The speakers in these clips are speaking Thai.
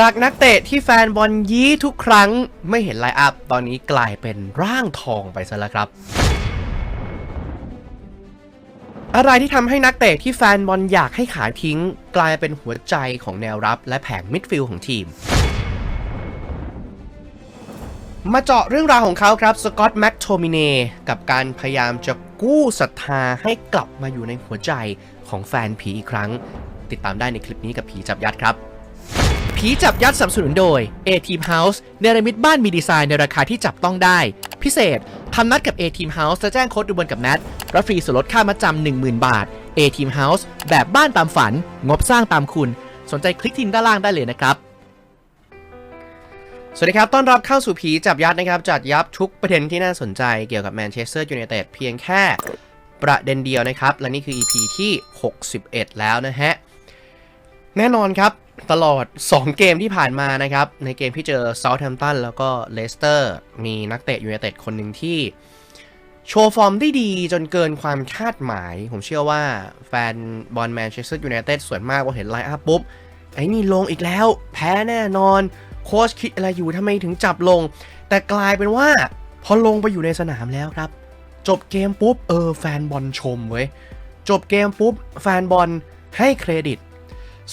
จากนักเตะที่แฟนบอลยี้ทุกครั้งไม่เห็นไลน์อัพ ตอนนี้กลายเป็นร่างทองไปซะแล้วครับ อะไรที่ทำให้นักเตะที่แฟนบอลอยากให้ขายทิ้ง กลายเป็นหัวใจของแนวรับและแผงมิดฟิลด์ของทีม มาเจาะเรื่องราวของเขาครับสกอตต์แม็กโทมิเนกับการพยายามจะกู้ศรัทธาให้กลับมาอยู่ในหัวใจของแฟนผีอีกครั้ง ติดตามได้ในคลิปนี้กับผีจับยัดครับ ผีจับยัดสนับสนุนโดย A-Team House เนรมิตบ้านมีดีไซน์ในราคาที่จับต้องได้ พิเศษทำนัดกับ A-Team House จะแจ้งโค้ดดูบนกับแนทรับฟรีส่วนลดค่ามัดจำ10,000 บาท A-Team House แบบบ้านตามฝัน งบสร้างตามคุณ สนใจคลิกทิ้งด้านล่างได้เลยนะครับ สวัสดีครับ ต้อนรับเข้าสู่ผีจับยัดนะครับ จัดยับทุกประเด็นที่น่าสนใจเกี่ยวกับแมนเชสเตอร์ยูไนเต็ดเพียงแค่ประเด็นเดียวนะครับ และนี่คือ EP ที่ 61 แล้วนะฮะ แน่นอนครับ ตลอด 2 เกมที่ผ่านมานะครับ ในเกมที่เจอเซาท์แฮมป์ตันแล้วก็เลสเตอร์ มีนักเตะยูไนเต็ดคนหนึ่งที่ โชว์ฟอร์มได้ดีจนเกินความคาดหมาย ผมเชื่อว่าแฟนบอลแมนเชสเตอร์ยูไนเต็ดส่วนมากพอเห็นไลน์อัพปุ๊บ ไอ้นี่ลงอีกแล้ว แพ้แน่นอน โค้ชคิดอะไรอยู่ทำไมถึงจับลง แต่กลายเป็นว่า พอลงไปอยู่ในสนามแล้วครับ จบเกมปุ๊บเออแฟนบอลชมเว้ยจบเกมปุ๊บแฟนบอลให้เครดิต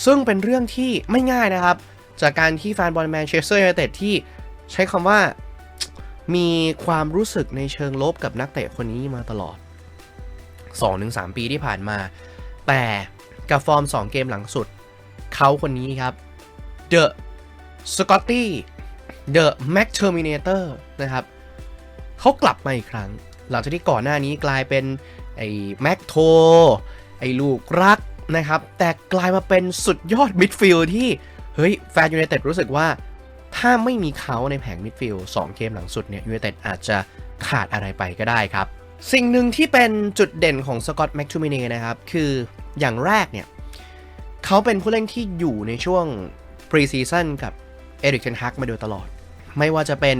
ซึ่งเป็นเรื่องที่ไม่ง่ายนะครับ จากการที่แฟนบอลแมนเชสเตอร์ยูไนเต็ดที่ใช้คำว่ามีความรู้สึกในเชิงลบกับนักเตะคนนี้มาตลอด 2-3 ปีที่ผ่านมา แต่กับฟอร์ม 2 เกมหลังสุด เขาคนนี้ครับ The Scotty The Mac Terminator นะครับเขากลับมาอีกครั้ง หลังจากที่ก่อนหน้านี้กลายเป็นไอ้แม็กโทไอ้ลูกรัก นะครับ แต่กลายมาเป็นสุดยอดมิดฟิลด์ที่ เฮ้ย แฟนยูไนเต็ดรู้สึกว่า ถ้าไม่มีเขาในแผงมิดฟิลด์2เกมหลังสุดเนี่ยยูไนเต็ดอาจจะขาดอะไรไปก็ได้ครับ สิ่งหนึ่งที่เป็นจุดเด่นของสกอตต์แม็กทูมิเนนะครับ คืออย่างแรกเนี่ยเขาเป็นผู้เล่นที่อยู่ในช่วงปรีซีซั่นกับเอริกเทนฮักมาโดยตลอด ไม่ว่าจะเป็น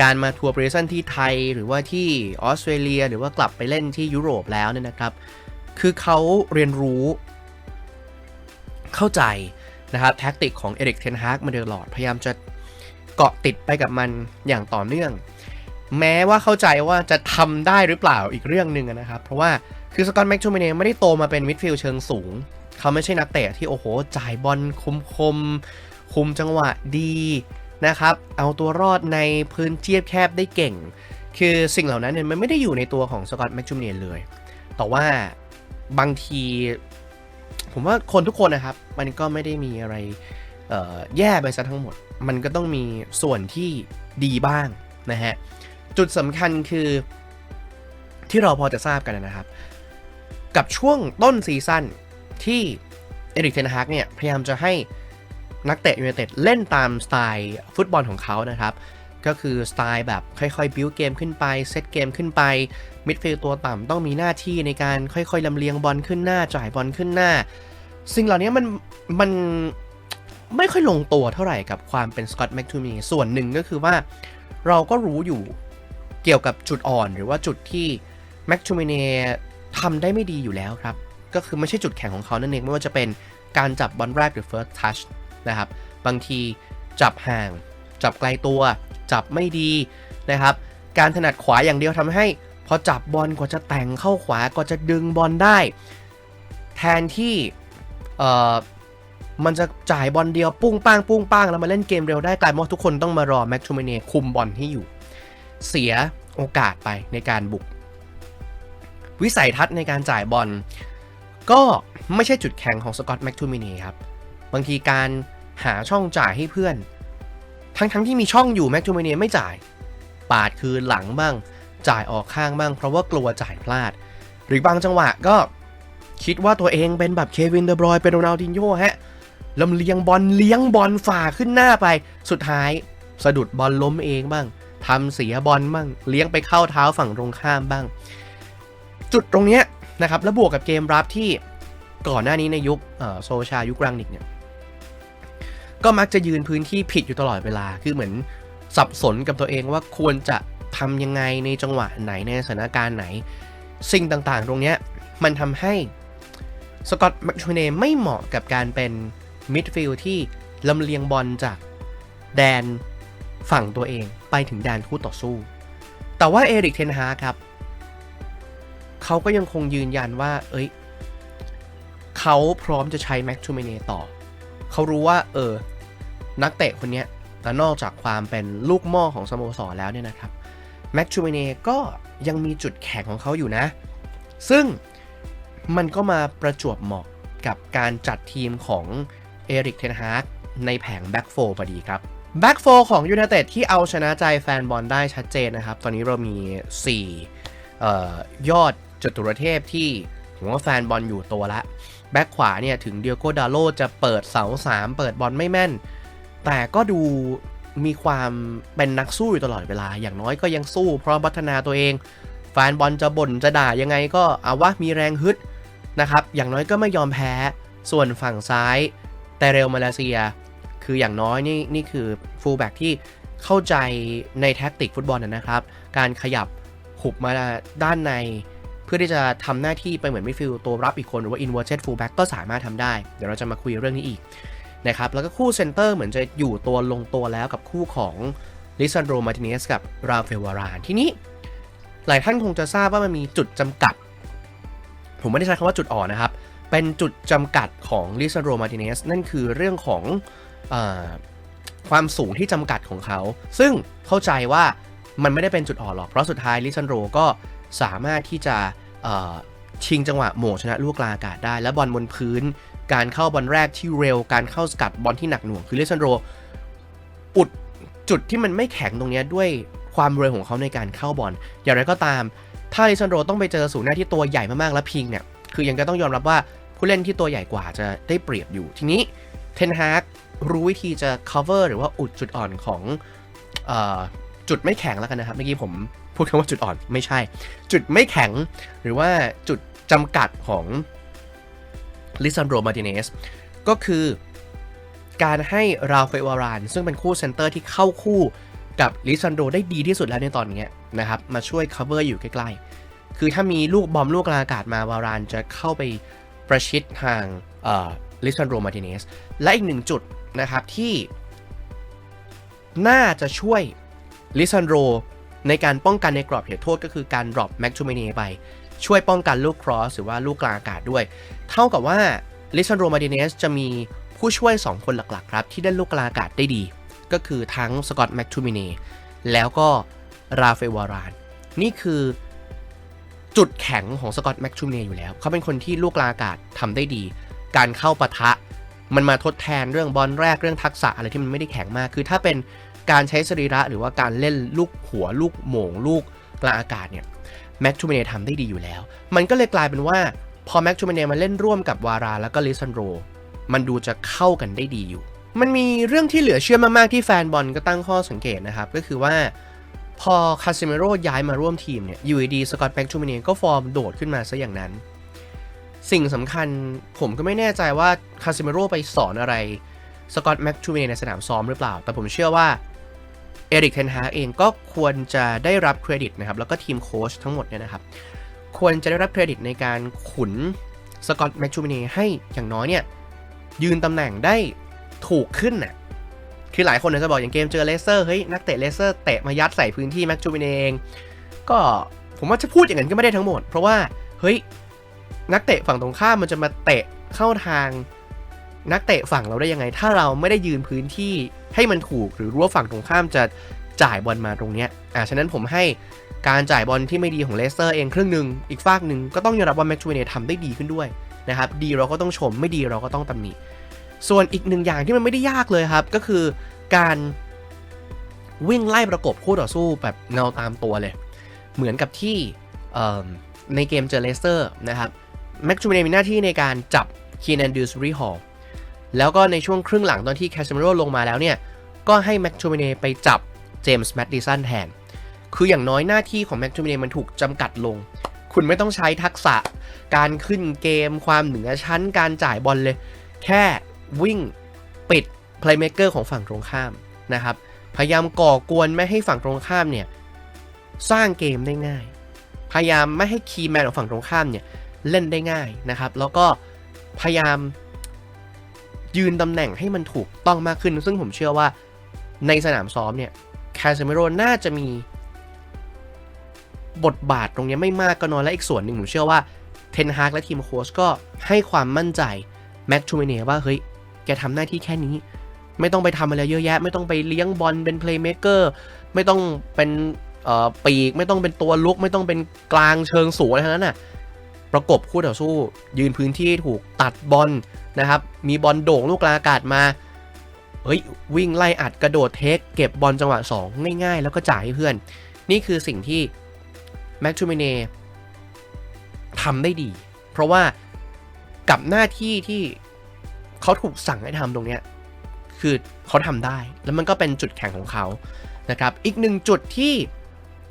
การมาทัวร์ปรีซีซั่นที่ไทยหรือว่าที่ออสเตรเลีย หรือว่ากลับไปเล่นที่ยุโรปแล้วเนี่ยนะครับ คือเขาเรียนรู้ เข้าใจนะครับแท็กติกของเอริกเทนฮากมาโดยตลอด พยายามจะเกาะติดไปกับมันอย่างต่อเนื่อง แม้ว่าเข้าใจว่าจะทำได้หรือเปล่าอีกเรื่องหนึ่งนะครับ เพราะว่าคือสกอตแม็กชูมิเนไม่ได้โตมาเป็นมิดฟิลด์เชิงสูง เขาไม่ใช่นักเตะที่โอ้โห จ่ายบอลคมคม คุมจังหวะดีนะครับ เอาตัวรอดในพื้นเทียบแคบได้เก่ง คือสิ่งเหล่านั้นเนี่ยมันไม่ได้อยู่ในตัวของสกอตแม็กชูมิเนเลย แต่ว่าบางที ผมว่าคนทุกคนนะครับ มันก็ไม่ได้มีอะไรแย่ไปซะทั้งหมด มันก็ต้องมีส่วนที่ดีบ้างนะฮะ จุดสำคัญคือที่เราพอจะทราบกันนะครับ กับช่วงต้นซีซั่นที่เอริกเทนฮากเนี่ย พยายามจะให้นักเตะยูไนเต็ดเล่นตามสไตล์ฟุตบอลของเขานะครับ ก็คือสไตล์แบบค่อยๆ บิวเกมขึ้นไป เซตเกมขึ้นไป มิดฟิลด์ตัวต่ำต้องมีหน้าที่ในการค่อยๆลำเลียงบอลขึ้นหน้า จ่ายบอลขึ้นหน้า สิ่งเหล่านี้มันมันไม่ค่อยลงตัวเท่าไหร่กับความเป็นสกอตแม็กทูมีส่วนหนึ่งก็คือว่าเราก็รู้อยู่เกี่ยวกับจุดอ่อนหรือว่าจุดที่แม็กทูมิเนทำได้ไม่ดีอยู่แล้วครับ ก็คือไม่ใช่จุดแข็งของเขานั่นเอง ไม่ว่าจะเป็นการจับบอลแรกหรือ first touch นะครับ บางทีจับห่าง จับไกลตัว จับไม่ดีนะครับ การถนัดขวาอย่างเดียวทำให้พอจับบอลกว่าจะแต่งเข้าขวากว่าจะดึงบอลได้ แทนที่มันจะจ่ายบอลเดียวปุ้งป้างปุ้งป้างแล้วมาเล่นเกมเร็วได้กลายเป็นว่าทุกคนต้องมารอแม็กทูมเนคุมบอลที่อยู่ เสียโอกาสไปในการบุก วิสัยทัศน์ในการจ่ายบอลก็ไม่ใช่จุดแข็งของสกอตแม็กทูมิเนครับ บางทีการหาช่องจ่ายให้เพื่อน ทั้งๆทที่มีช่องอยู่แม็กทูเมเนียไม่จ่าย ปาดคืนหลังบ้าง จ่ายออกข้างบ้าง เพราะว่ากลัวจ่ายพลาด หรือบางจังหวะก็คิดว่าตัวเองเป็นแบบเควินเดอบรอยเป็นโรนัลดินโญ่ฮะลำเลียงบอลเลี้ยงบอลฝ่าขึ้นหน้าไป สุดท้ายสะดุดบอลล้มเองบ้างทำเสียบอลบ้างเลี้ยงไปเข้าเท้าฝั่งตรงข้ามบ้าง จุดตรงเนี้ยนะครับแล้วบวกกับเกมรับที่ก่อนหน้านี้ในยุคโซชายุครังนิกเนี่ย ก็มักจะยืนพื้นที่ผิดอยู่ตลอดเวลา คือเหมือนสับสนกับตัวเองว่าควรจะทำยังไงในจังหวะไหนในสถานการณ์ไหน สิ่งต่างๆ ตรงเนี้ยมันทำให้สกอตต์แมคชูเนไม่เหมาะกับการเป็นมิดฟิลด์ที่ลำเลียงบอลจากแดนฝั่งตัวเองไปถึงแดนคู่ต่อสู้ แต่ว่าเอริกเทนฮาครับ เขาก็ยังคงยืนยันว่า เอ้ย เขาพร้อมจะใช้แม็กทูเมเนต่อ เขารู้ว่าเออนักเตะคนนี้แต่นอกจากความเป็นลูกม้อของสโมสรแล้วเนี่ยนะครับแม็กชูเมเน่ก็ยังมีจุดแข็งของเขาอยู่นะ ซึ่งมันก็มาประจวบเหมาะกับการจัดทีมของเอริกเทนฮาร์กในแผงแบ็กโฟพอดีครับแบ็กโฟของยู n นเต็ดที่เอาชนะใจแฟนบอลได้ชัดเจนนะครับ ตอนนี้เรามี4อ่อยอดจตุรเทพที่ ผมว่าแฟนบอลอยู่ตัวละ แบ็กขวาเนี่ยถึงเดียโกดาโลจะเปิดเสา 3 เปิดบอลไม่แม่น แต่ก็ดูมีความเป็นนักสู้อยู่ตลอดเวลา อย่างน้อยก็ยังสู้ เพราะพัฒนาตัวเอง แฟนบอลจะบ่นจะด่ายังไงก็เอาว่ามีแรงฮึดนะครับ อย่างน้อยก็ไม่ยอมแพ้ ส่วนฝั่งซ้ายแต่เรลมาเลเซีย คืออย่างน้อยนี่นี่คือฟูลแบ็กที่เข้าใจในแท็กติกฟุตบอลนะครับ การขยับหุบมาด้านใน พื่อที่จะทำหน้าที่ไปเหมือนมิดฟิลด์ตัวรับอีกคนหรือว่า inverted fullback ก็สามารถทำได้ เดี๋ยวเราจะมาคุยเรื่องนี้อีกนะครับแล้วก็คู่เซนเตอร์เหมือนจะอยู่ตัวลงตัวแล้วกับคู่ของลิซันโดมาติเนสกับราเฟลวารานทีนี้ หลายท่านคงจะทราบว่ามันมีจุดจำกัด ผมไม่ได้ใช้คำว่าจุดอ่อนนะครับ เป็นจุดจำกัดของลิซันโดมาติเนสนั่นคือเรื่องของอความสูงที่จำกัดของเขา ซึ่งเข้าใจว่ามันไม่ได้เป็นจุดอ่อนหรอก เพราะสุดท้ายลิซันโดก็ สามารถที่จะชิงจังหวะโหม่งชนะลูกกลางอากาศได้ และบอลบนพื้น การเข้าบอลแรกที่เร็ว การเข้าสกัดบอลที่หนักหน่วง คือเลซันโดอุดจุดที่มันไม่แข็งตรงนี้ด้วยความเร็วของเขาในการเข้าบอล อย่างไรก็ตาม ถ้าเลซันโดต้องไปเจอศูนหน้าที่ตัวใหญ่มากๆ แล้วพิงเนี่ย คือยังก็ต้องยอมรับว่าผู้เล่นที่ตัวใหญ่กว่าจะได้เปรียบอยู่ ทีนี้เทนฮากรู้วิธีจะ cover หรือว่าอุดจุดอ่อนของออจุดไม่แข็งแล้วกันนะครับ เมื่อกี้ผม พูดคำว่าจุดอ่อนไม่ใช่ จุดไม่แข็ง หรือว่าจุดจำกัดของลิซันโดมาติเนสก็คือการให้ราฟเอวาราน ซึ่งเป็นคู่เซนเตอร์ที่เข้าคู่กับลิซันโดได้ดีที่สุดแล้วในตอนนี้นะครับ มาช่วย cover อยู่ใกล้ๆ คือถ้ามีลูกบอมลูกกลางอากาศมาวารานจะเข้าไปประชิดทางลิซันโดมาติเนสและอีกหนึ่งจุดนะครับที่ น่าจะช่วยลิซันโด ในการป้องกันในกรอบเขตโทษก็คือการดรอปแม็กชูเมเนไป ช่วยป้องกันลูกครอสหรือว่าลูกกลางอากาศด้วย เท่ากับว่าลิซันโดมาดิเนสจะมีผู้ช่วย 2 คนหลักๆ ครับ ที่ได้ลูกกลางอากาศได้ดี ก็คือทั้งสกอตแม็กทูมิเนแล้วก็ราเฟลวาราน นี่คือจุดแข็งของสกอตแม็กทูมิเนอยู่แล้ว เขาเป็นคนที่ลูกกลางอากาศทำได้ดี การเข้าปะทะมันมาทดแทนเรื่องบอลแรกเรื่องทักษะอะไรที่มันไม่ได้แข็งมาก คือถ้าเป็น การใช้สรีระหรือว่าการเล่นลูกหัวลูกโหม่งลูกกลางอากาศเนี่ยแม็กทูเมเนทำได้ดีอยู่แล้ว มันก็เลยกลายเป็นว่าพอแม็กทูเมเนมาเล่นร่วมกับวาราแล้วก็ลิซันโร มันดูจะเข้ากันได้ดีอยู่ มันมีเรื่องที่เหลือเชื่อมากๆที่แฟนบอลก็ตั้งข้อสังเกตนะครับ ก็คือว่าพอคาซิเมโรย้ายมาร่วมทีมเนี่ยอยู่ดีสกอตแม็กทูเมเนก็ฟอร์มโดดขึ้นมาซะอย่างนั้น สิ่งสำคัญผมก็ไม่แน่ใจว่าคาซิเมโรไปสอนอะไรสกอตแม็กทูเมเนในสนามซ้อมหรือเปล่า แต่ผมเชื่อว่า เอริกเทนฮาเองก็ควรจะได้รับเครดิตนะครับ แล้วก็ทีมโค้ชทั้งหมดเนี่ยนะครับ ควรจะได้รับเครดิตในการขุนสกอตแม็กชูมิเนให้อย่างน้อยเนี่ย ยืนตำแหน่งได้ถูกขึ้นน่ะคือหลายคนจะบอกอย่างเกมเจอเลเซอร์เฮ้ยนักเตะเลเซอร์เตะมายัดใส่พื้นที่แม็กชูมิเนเอง ก็ผมว่าจะพูดอย่างนั้นก็ไม่ได้ทั้งหมด เพราะว่าเฮ้ยนักเตะฝั่งตรงข้ามมันจะมาเตะเข้าทาง นักเตะฝั่งเราได้ยังไง ถ้าเราไม่ได้ยืนพื้นที่ให้มันถูกหรือรู้ว่าฝั่งตรงข้ามจะจ่ายบอลมาตรงเนี้ยอ่าฉะนั้นผมให้การจ่ายบอลที่ไม่ดีของเลสเตอร์เองครึ่งหนึ่งอีกฝากหนึ่งก็ต้องยอมรับว่าแม็กชูเนทำได้ดีขึ้นด้วยนะครับดีเราก็ต้องชมไม่ดีเราก็ต้องตำหนิส่วนอีกหนึ่งอย่างที่มันไม่ได้ยากเลยครับ ก็คือการวิ่งไล่ประกบคู่ต่อสู้แบบเงาตามตัวเลย เหมือนกับที่ในเกมเจอเลสเตอร์นะครับแม็กชูเนมีหน้าที่ในการจับคีนันดิวสรีฮอล แล้วก็ในช่วงครึ่งหลังตอนที่แคชเมโรลงมาแล้วเนี่ย ก็ให้แม็กชูเมเนไปจับเจมส์แมดดิสันแทน คืออย่างน้อยหน้าที่ของแม็กชูเมเนมันถูกจำกัดลง คุณไม่ต้องใช้ทักษะ การขึ้นเกม ความเหนือชั้น การจ่ายบอลเลย แค่วิ่งปิดเพลย์เม k เกอร์ของฝั่งตรงข้ามนะครับ พยายามก่อกวนไม่ให้ฝั่งตรงข้ามเนี่ยสร้างเกมได้ง่าย พยายามไม่ให้คีย์แมนของฝั่งตรงข้ามเนี่ยเล่นได้ง่ายนะครับ แล้วก็พยายาม ยืนตำแหน่งให้มันถูกต้องมากขึ้น ซึ่งผมเชื่อว่าในสนามซ้อมเนี่ยคาเซมิโรน่าจะมี บทบาทตรงนี้ไม่มากก็น้อยและอีกส่วนหนึ่งผมเชื่อว่าเทนฮากและทีมโค้ชก็ให้ความมั่นใจแม็กทูเมเนว่าเฮ้ยแกทำหน้าที่แค่นี้ ไม่ต้องไปทำอะไรเยอะแยะ ไม่ต้องไปเลี้ยงบอลเป็นเพลย์เมเกอร์ไม่ต้องเป็นเอ่อปีก ไม่ต้องเป็นตัวลุก ไม่ต้องเป็นกลางเชิงสูงอะไรทั้งนั้นน่ะ ประกบคู่ต่อสู้ ยืนพื้นที่ถูกตัดบอลนะครับ มีบอลโด่งลูกลางอากาศมาเฮ้ยวิ่งไล่อัดกระโดดเทค เก็บบอลจังหวะ 2 ง่ายๆ แล้วก็จ่ายให้เพื่อน นี่คือสิ่งที่แม็กชูเมเน่ทำได้ดี เพราะว่ากับหน้าที่ที่เขาถูกสั่งให้ทำตรงเนี้ยคือเขาทำได้แล้วมันก็เป็นจุดแข็งของเขานะครับ อีกหนึ่งจุดที่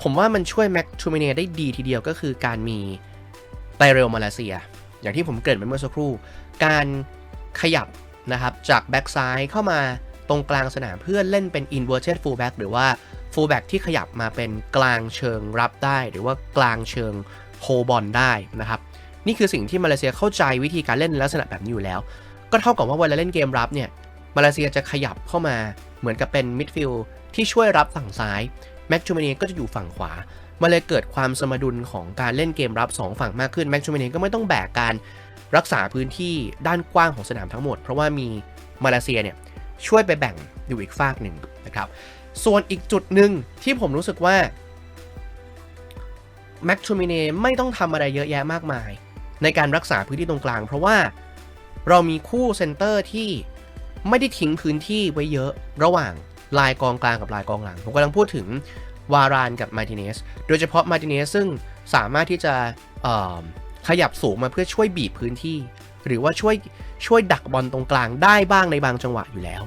ผมว่ามันช่วยแม็กทูเมเน่ได้ดีทีเดียวก็คือการมี ไตเรลมาเลเซีย อย่างที่ผมเกริ่นไปเมื่อสักครู่ การขยับนะครับจากแบ็กซ้ายเข้ามาตรงกลางสนามเพื่อเล่นเป็น inverted fullback หรือว่า fullback ที่ขยับมาเป็นกลางเชิงรับได้ หรือว่ากลางเชิงโฮบอลได้นะครับนี่คือสิ่งที่มาเลเซียเข้าใจวิธีการเล่นในลักษณะแบบนี้อยู่แล้ว ก็เท่ากับว่าเวลาเล่นเกมรับเนี่ยมาเลเซียจะขยับเข้ามาเหมือนกับเป็นมิดฟิลด์ที่ช่วยรับฝั่งซ้าย แม็กชูเมเนียก็จะอยู่ฝั่งขวามาเลยเกิดความสมดุลของการเล่นเกมรับ 2 ฝั่งมากขึ้นแม็กชูเมเนียก็ไม่ต้องแบกการรักษาพื้นที่ด้านกว้างของสนามทั้งหมด เพราะว่ามีมาเลเซียเนี่ยช่วยไปแบ่งอยู่อีกฝากหนึ่งนะครับ ส่วนอีกจุดหนึ่งที่ผมรู้สึกว่าแม็กชูมเนียไม่ต้องทำอะไรเยอะแยะมากมาย ในการรักษาพื้นที่ตรงกลาง เพราะว่าเรามีคู่เซนเตอร์ที่ไม่ได้ทิ้งพื้นที่ไว้เยอะระหว่าง ลายกองกลางกับลายกองหลัง ผมกำลังพูดถึงวารานกับมาร์ติเนสโดยเฉพาะมาร์ติเนสซึ่งสามารถที่จะขยับสูงมาเพื่อช่วยบีบพื้นที่ หรือว่าช่วยช่วยดักบอลตรงกลางได้บ้างในบางจังหวะอยู่แล้ว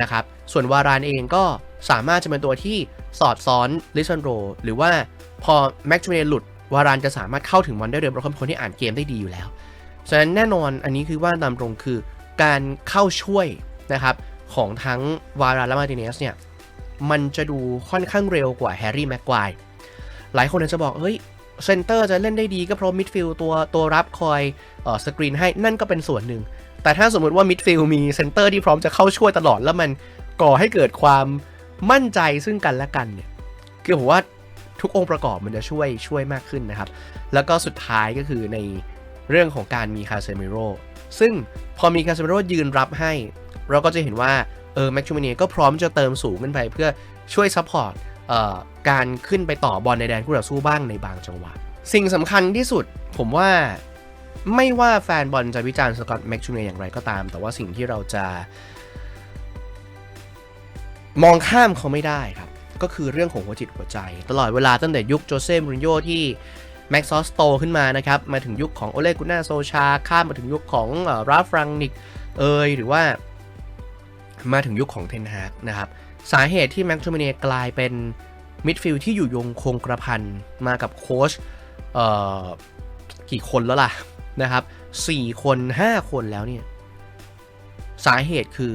นะครับส่วนวารานเองก็สามารถจะเป็นตัวที่สอดซ้อนลิซันโรหรือว่าพอแม็กชูเนหลุดวารานจะสามารถเข้าถึงบอลได้เร็วเพราะเขาเป็นคนที่อ่านเกมได้ดีอยู่แล้ว ฉะนั้นแน่นอนอันนี้คือว่าตามตรงคือการเข้าช่วยนะครับ ของทั้งวารานและมาร์ติเนสเนี่ย มันจะดูค่อนข้างเร็วกว่าแฮร์รี่แม็กควายหลายคนอาจจะบอก เฮ้ย เซนเตอร์จะเล่นได้ดีก็เพราะมิดฟิลด์ตัวตัวรับคอยเออสกรีนให้นั่นก็เป็นส่วนหนึ่ง แต่ถ้าสมมติว่ามิดฟิลด์มีเซนเตอร์ที่พร้อมจะเข้าช่วยตลอดแล้วมันก่อให้เกิดความมั่นใจซึ่งกันและกันเนี่ยคือผมว่าทุกองค์ประกอบมันจะช่วยช่วยมากขึ้นนะครับ แล้วก็สุดท้ายก็คือในเรื่องของการมีคาเซมิโรซึ่งพอมีคาเซมิโรยืนรับให้ เราก็จะเห็นว่าเออแม็กชูมินีก็พร้อมจะเติมสูงขึ้นไปเพื่อช่วยซัพพอร์ตการขึ้นไปต่อบอลในแดนคู่ต่อสู้บ้างในบางจังหวะ สิ่งสำคัญที่สุดผมว่าไม่ว่าแฟนบอลจะวิจารณ์สกอตแม็กชูเนียอย่างไรก็ตาม แต่ว่าสิ่งที่เราจะ มองข้ามเขาไม่ได้ครับ ก็คือเรื่องของหัวจิตหัวใจ ตลอดเวลาตั้งแต่ยุคโจเซ่มูรินโญ่ที่แม็กซอสโตขึ้นมานะครับ มาถึงยุคของโอเลกุน่าโซชา ข้ามมาถึงยุคของราฟรังนิกเอยหรือว่า มาถึงยุคของเทนฮากนะครับสาเหตุที่แม็กโทมิเนียกลายเป็นมิดฟิลด์ที่อยู่ยงคงกระพันมากับโค้ชเอ่อกี่คนแล้วล่ะนะครับ4คน5คนแล้วเนี่ย สาเหตุคือ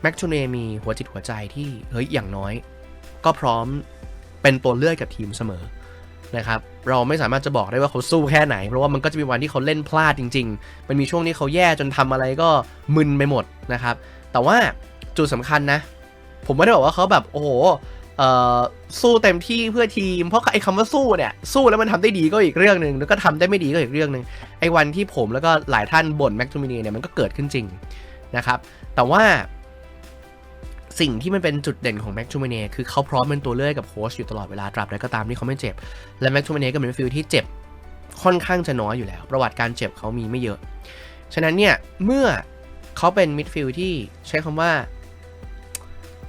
แม็กโทเนมีหัวจิตหัวใจที่ เฮ้ย อย่างน้อย ก็พร้อมเป็นตัวเลือกกับทีมเสมอ นะครับเราไม่สามารถจะบอกได้ว่าเขาสู้แค่ไหน เพราะว่ามันก็จะมีวันที่เขาเล่นพลาดจริง ๆ มันมีช่วงที่เขาแย่จนทำอะไรก็มึนไปหมดนะครับ แต่ว่าจุดสำคัญนะ ผมไม่ได้บอกว่าเขาแบบโอ้โหสู้เต็มที่เพื่อทีม เพราะไอ้คำว่าสู้เนี่ย สู้แล้วมันทำได้ดีก็อีกเรื่องหนึ่งแล้วก็ทำได้ไม่ดีก็อีกเรื่องหนึ่งไอ้วันที่ผมแล้วก็หลายท่านบ่นแม็กทูมินีเนี่ยมันก็เกิดขึ้นจริงนะครับ แต่ว่า สิ่งที่มันเป็นจุดเด่นของแม็กทูเมเน่คือเขาพร้อมเป็นตัวเลือกกับโค้ชอยู่ตลอดเวลาตราบใดก็ตามที่เขาไม่เจ็บ และแม็กทูเมเน่ก็เป็นฟิลที่เจ็บค่อนข้างจะน้อยอยู่แล้ว ประวัติการเจ็บเขามีไม่เยอะ ฉะนั้นเนี่ย เมื่อเขาเป็นมิดฟิลด์ที่ใช้คำว่า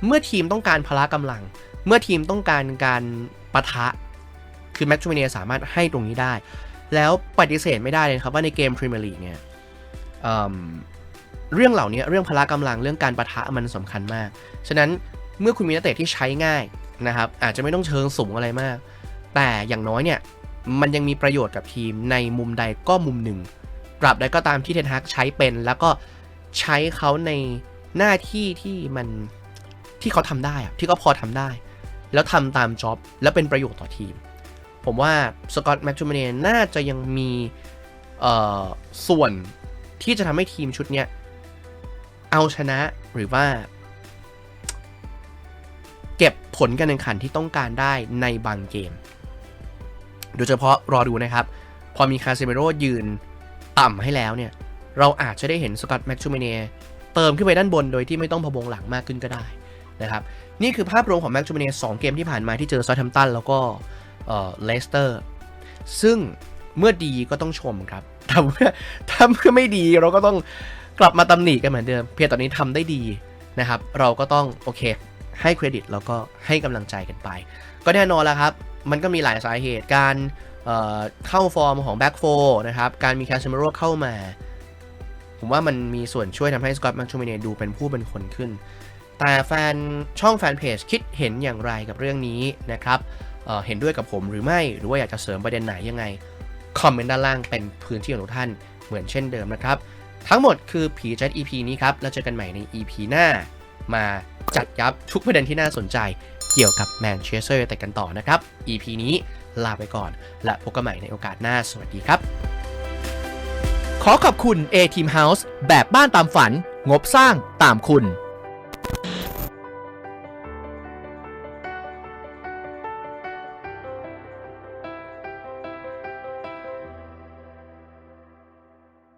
เมื่อทีมต้องการพละกำลัง เมื่อทีมต้องการการปะทะ คือแม็กทูเมเน่สามารถให้ตรงนี้ได้ แล้วปฏิเสธไม่ได้เลยครับว่าในเกมพรีเมียร์ลีกเนี่ยเเรื่องเหล่านี้เรื่องพละกำลังเรื่องการประทะมันสำคัญมาก ฉะนั้นเมื่อคุณมีนักเตะที่ใช้ง่ายนะครับอาจจะไม่ต้องเชิงสูงอะไรมาก แต่อย่างน้อยเนี่ยมันยังมีประโยชน์กับทีมในมุมใดก็มุมหนึ่งตราบใดก็ตามที่เทนฮักใช้เป็นแล้วก็ใช้เขาในหน้าที่ที่มันที่เขาทำได้ที่เขาพอทำได้ แล้วทำตามจ็อบแล้วเป็นประโยชน์ต่อทีม ผมว่าสกอตต์แมคชูมเนน่าจะยังมีเออส่วนที่จะทำให้ทีมชุดเนี้ยเอาชนะหรือว่า ผลการแข่งขันที่ต้องการได้ในบางเกม โดยเฉพาะรอดูนะครับ พอมีคาเซเมโรยืนต่ำให้แล้วเนี่ย เราอาจจะได้เห็นสกอตแม็กชูเมเนียเติมขึ้นไปด้านบนโดยที่ไม่ต้องพะวงหลังมากขึ้นก็ได้นะครับ นี่คือภาพรวมของแม็กชูเมเนียสเกมที่ผ่านมาที่เจอซอ t แ a มตันแล้วก็เลสเตอร์ ซึ่งเมื่อดีก็ต้องชมครับถ้าเมื่อถ้าเมื่อไม่ดีเราก็ต้องกลับมาตำหนิกันเหมือนเดิม เพียงตอนนี้ทำได้ดีนะครับ เราก็ต้องโอเค ให้เครดิตแล้วก็ให้กำลังใจกันไป ก็แน่นอนแล้วครับ มันก็มีหลายสาเหตุการเเข้าฟอร์มของแบ็กโฟนะครับ การมีคาเมโรเข้ามา ผมว่ามันมีส่วนช่วยทำให้สกอตแมคชูมิเนดูเป็นผู้เป็นคนขึ้น แต่แฟนช่องแฟนเพจคิดเห็นอย่างไรกับเรื่องนี้นะครับเเห็นด้วยกับผมหรือไม่หรือว่าอยากจะเสริมประเด็นไหนยังไงคอมเมนต์ด้านล่างเป็นพื้นที่ของทุกท่านเหมือนเช่นเดิมนะครับ ทั้งหมดคือผีแจ็ EP นี้ครับ แล้วเจอกันใหม่ใน EP หน้ามา จัดยับทุกประเด็นที่น่าสนใจเกี่ยวกับแมนเชสเตอร์ยูไนเต็ดกันต่อนะครับ EP นี้ลาไปก่อน และพบกันใหม่ในโอกาสหน้า สวัสดีครับ ขอขอบคุณ A Team House แบบบ้านตามฝัน งบสร้างตามคุณ